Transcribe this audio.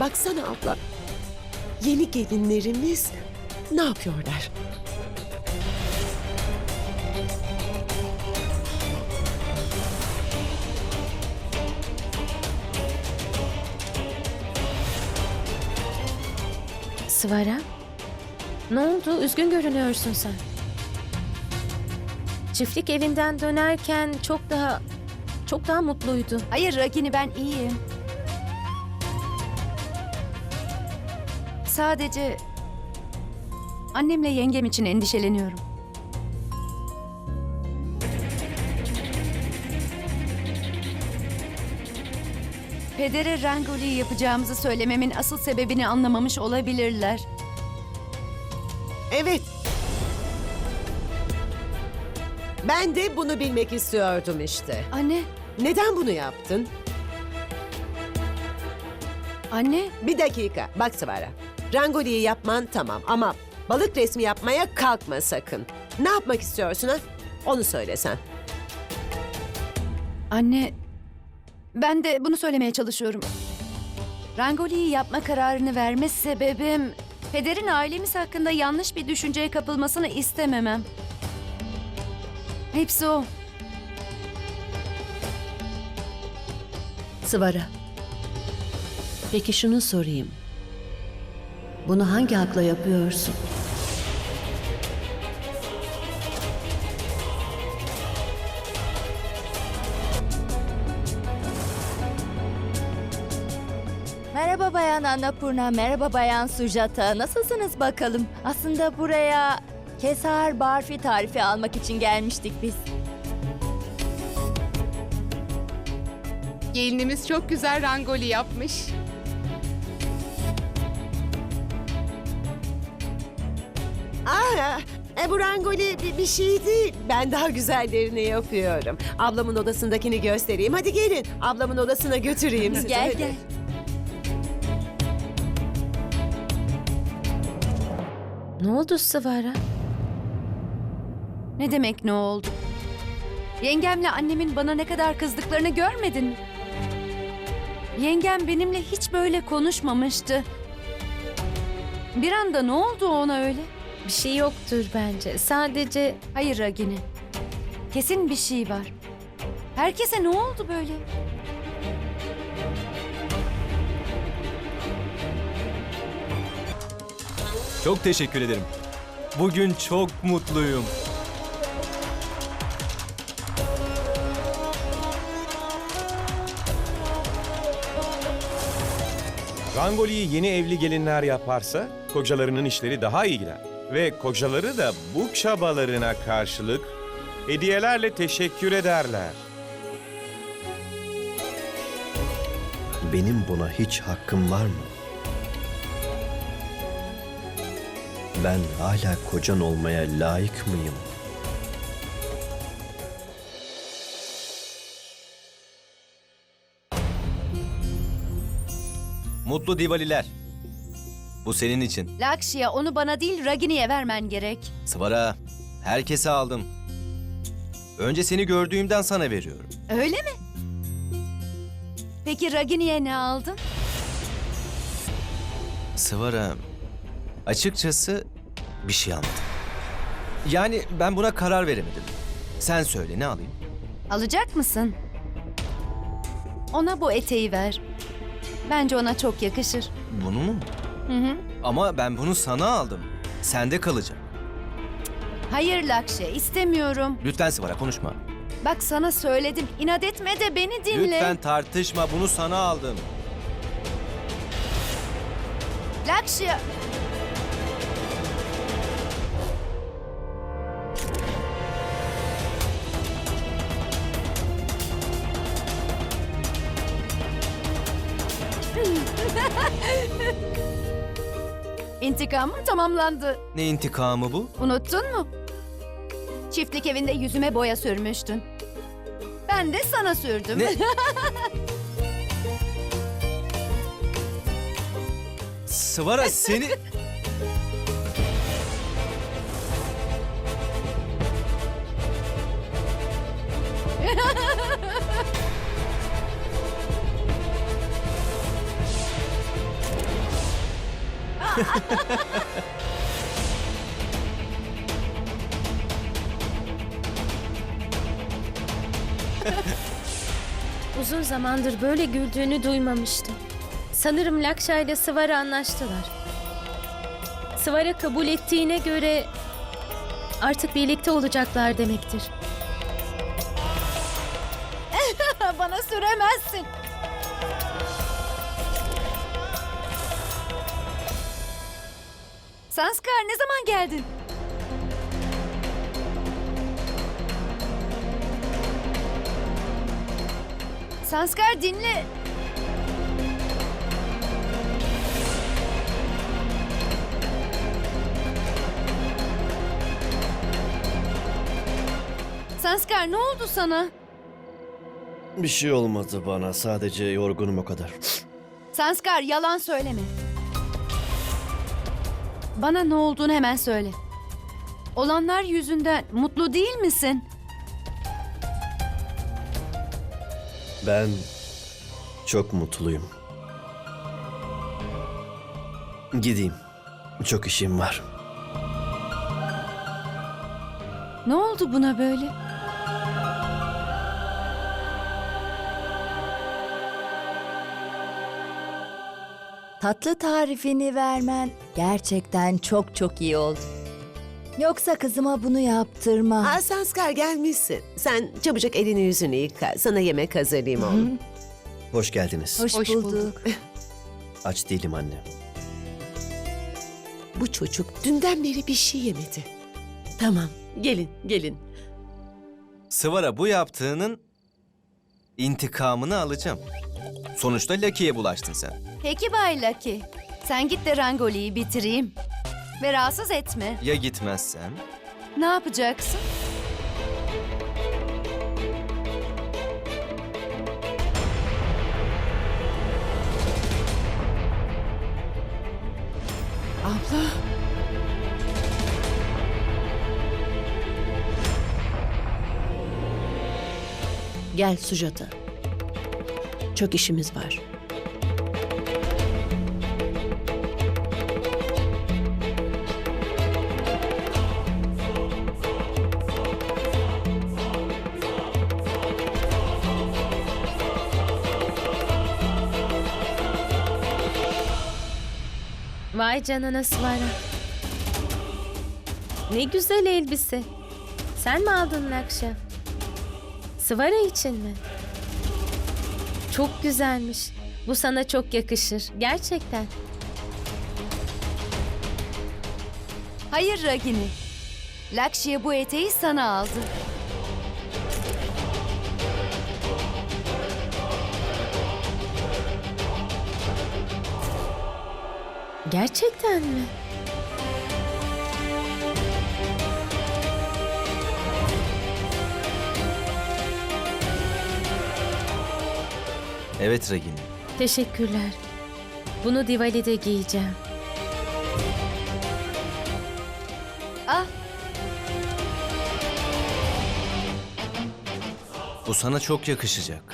Baksana abla. Yeni gelinlerimiz ne yapıyorlar? Svara? Ne oldu? Üzgün görünüyorsun sen. Çiftlik evinden dönerken çok daha çok daha mutluydu. Hayır Ragini ben iyiyim. Sadece annemle yengem için endişeleniyorum. Pedere Rangoli yapacağımızı söylememin asıl sebebini anlamamış olabilirler. Evet. Ben de bunu bilmek istiyordum işte. Anne, Neden bunu yaptın? anne, Bir dakika. Bak Sıvara. Rangoliyi yapman tamam ama balık resmi yapmaya kalkma sakın. Ne yapmak istiyorsun ha? Onu söylesen. anne. Ben de bunu söylemeye çalışıyorum. Rangoli'yi yapma kararını verme sebebim... Pederin ailemiz hakkında yanlış bir düşünceye kapılmasını istememem. Hepsi o. Sıvara. Peki şunu sorayım. Bunu hangi hakla yapıyorsun? Merhaba Bayan Annapurna, merhaba Bayan Sujata. Nasılsınız bakalım? Aslında buraya Kesar Barfi tarifi almak için gelmiştik biz. Gelinimiz çok güzel rangoli yapmış. Aa, e, bu rangoli bir, bir şey değil. Ben daha güzellerini yapıyorum. Ablamın odasındakini göstereyim. Hadi gelin. Ablamın odasına götüreyim sizi. Gel hadi. gel. Ne oldu Svara? Ne demek ne oldu? Yengemle annemin bana ne kadar kızdıklarını görmedin mi? Yengem benimle hiç böyle konuşmamıştı. Bir anda ne oldu ona öyle? Bir şey yoktur bence. Sadece Hayır Ragini. Kesin bir şey var. Herkese ne oldu böyle? Çok teşekkür ederim. Bugün çok mutluyum. Rangoliyi yeni evli gelinler yaparsa kocalarının işleri daha iyi gider. Ve kocaları da bu çabalarına karşılık hediyelerle teşekkür ederler. Benim buna hiç hakkım var mı? Ben hala kocan olmaya layık mıyım? Mutlu Diwaliler. Bu senin için. Lakşya onu bana değil Ragini'ye vermen gerek. Sıvara, herkese aldım. Önce seni gördüğümden sana veriyorum. Öyle mi? Peki Ragini'ye ne aldın? Sıvara, açıkçası bir şey anladım. Yani ben buna karar veremedim. Sen söyle ne alayım? Alacak mısın? Ona bu eteği ver. Bence ona çok yakışır. Bunu mu? Hı hı. Ama ben bunu sana aldım. Sende kalacak. Hayır Lakşe, istemiyorum. Lütfen Sıvara konuşma. Bak sana söyledim, inat etme de beni dinle. Lütfen tartışma. Bunu sana aldım. Lakşe... İntikamım tamamlandı. Ne intikamı bu? Unuttun mu? Çiftlik evinde yüzüme boya sürmüştün. Ben de sana sürdüm. Ne? Sıvara seni... Uzun zamandır böyle güldüğünü duymamıştım. Sanırım Lakşa ile Sıvara anlaştılar. Sıvara kabul ettiğine göre artık birlikte olacaklar demektir. Bana süremezsin. Sanskar ne zaman geldin? Sanskar dinle. Sanskar ne oldu sana? Bir şey olmadı bana. Sadece yorgunum o kadar. Sanskar yalan söyleme. Bana ne olduğunu hemen söyle. Olanlar yüzünden mutlu değil misin? Ben çok mutluyum. Gideyim. Çok işim var. Ne oldu buna böyle? Tatlı tarifini vermen gerçekten çok çok iyi oldu. Yoksa kızıma bunu yaptırma. Aa, Sanskar gelmişsin. Sen çabucak elini yüzünü yıka. Sana yemek hazırlayayım oğlum. Hoş geldiniz. Hoş, Hoş bulduk. bulduk. Aç değilim anne. Bu çocuk dünden beri bir şey yemedi. Tamam, gelin, gelin. Sıvara bu yaptığının intikamını alacağım. Sonuçta Lucky'ye bulaştın sen. Peki Bay Lucky. Sen git de Rangoli'yi bitireyim. Ve rahatsız etme. Ya gitmezsem? Ne yapacaksın? Abla. Gel Sujata. Çok işimiz var. Vay canına Sıvara. Ne güzel elbise. Sen mi aldın Lakşa? Sıvara için mi? Çok güzelmiş. Bu sana çok yakışır. Gerçekten. Hayır Ragini. Lakşya bu eteği sana aldı. Gerçekten mi? Evet Ragini. Teşekkürler. Bunu Diwali'de giyeceğim. Ah, Bu sana çok yakışacak.